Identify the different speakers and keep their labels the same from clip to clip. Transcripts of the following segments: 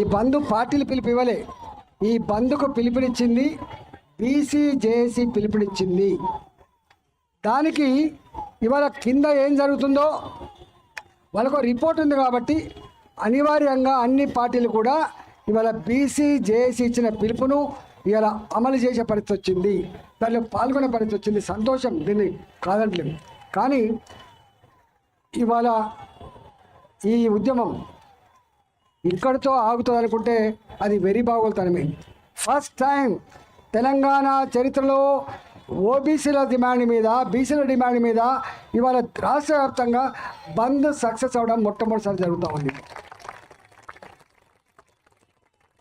Speaker 1: ఈ బంధు పార్టీలు పిలుపు ఇవ్వలే ఈ బంధుకు పిలుపునిచ్చింది బీసీ జేఏసీ పిలుపునిచ్చింది. దానికి ఇవాళ కింద ఏం జరుగుతుందో వాళ్ళకు రిపోర్ట్ ఉంది కాబట్టి అనివార్యంగా అన్ని పార్టీలు కూడా ఇవాళ బీసీ జేఏసీ ఇచ్చిన పిలుపును ఇవాళ అమలు చేసే పరిస్థితి వచ్చింది. దానిలో పాల్గొనే పరిస్థితి వచ్చింది. సంతోషం. దీన్ని కాదంటలేదు కానీ ఇవాళ ఈ ఉద్యమం ఇక్కడితో ఆగుతుంది అనుకుంటే అది వెరీ బాగోలుతనమే ఫస్ట్ టైం తెలంగాణ చరిత్రలో ఓబీసీల డిమాండ్ మీద బీసీల డిమాండ్ మీద ఇవాళ రాష్ట్ర వ్యాప్తంగా బంద్ సక్సెస్ అవ్వడం మొట్టమొదటిసారి జరుగుతూ ఉంది.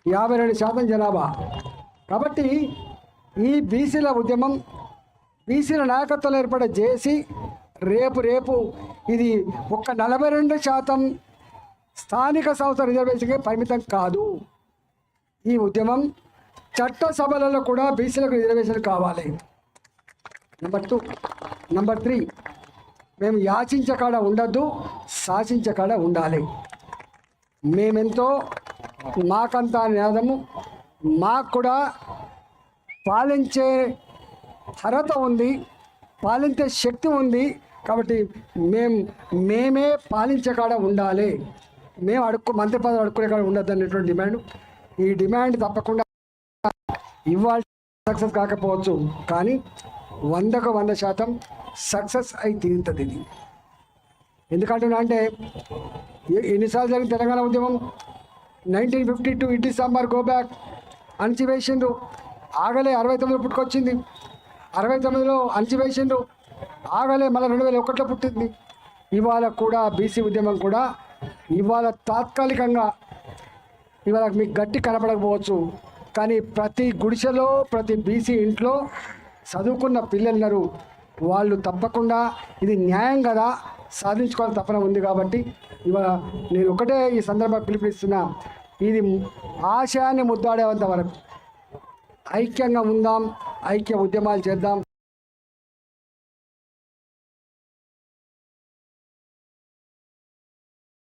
Speaker 1: యాభై రెండు శాతం జనాభా. కాబట్టి ఈ బీసీల ఉద్యమం బీసీల నాయకత్వంలో ఏర్పడే జేసీ రేపు రేపు ఇది ఒక్క నలభై రెండు శాతం స్థానిక సంస్థ రిజర్వేషన్కి పరిమితం కాదు. ఈ ఉద్యమం చట్టసభలలో కూడా బీసీలకు రిజర్వేషన్ కావాలి. నెంబర్ టూ నెంబర్ త్రీ మేము యాచించే కాడ ఉండద్దు శాసించే కాడ ఉండాలి. మేమెంతో మాకంత నినాదము మాకు కూడా పాలించే అర్హత ఉంది పాలించే శక్తి ఉంది కాబట్టి మేము మేమే పాలించే కాడ ఉండాలి. మేము అడుక్కు మంత్రి పదవి అడుక్కునే కాడ ఉండద్దు అనేటువంటి డిమాండ్. ఈ డిమాండ్ తప్పకుండా ఇవాళ సక్సెస్ కాకపోవచ్చు. కానీ వందకు వంద శాతం సక్సెస్ అయి తీరుతుంది ఇది. ఎందుకంటున్నా అంటే ఎన్నిసార్లు జరిగిన తెలంగాణ ఉద్యమం? నైన్టీన్ ఫిఫ్టీ టూ ఇటీ సాంబార్ గో బ్యాక్ అణచివేసిండ్రు. ఆగలే అరవై తొమ్మిదిలో పుట్టుకొచ్చింది. అరవై తొమ్మిదిలో అణచివేసిండ్రు. ఆగలే మళ్ళీ రెండు వేల ఒకటిలో పుట్టింది. ఇవాళ కూడా బీసీ ఉద్యమం కూడా ఇవాళ తాత్కాలికంగా ఇవాళ మీకు గట్టి కనపడకపోవచ్చు కానీ ప్రతి గుడిసెలో ప్రతి బీసీ ఇంట్లో చదువుకున్న పిల్లలున్నారు వాళ్ళు తప్పకుండా ఇది న్యాయం కదా సాధించుకోవాలని తపన ఉంది కాబట్టి ఇవాళ నేను ఒకటే ఈ సందర్భంగా పిలుపునిస్తున్నా ఇది ఆశయాన్ని ముద్దాడేంత వరకు ఐక్యంగా ఉందాం ఐక్య ఉద్యమాలు చేద్దాం.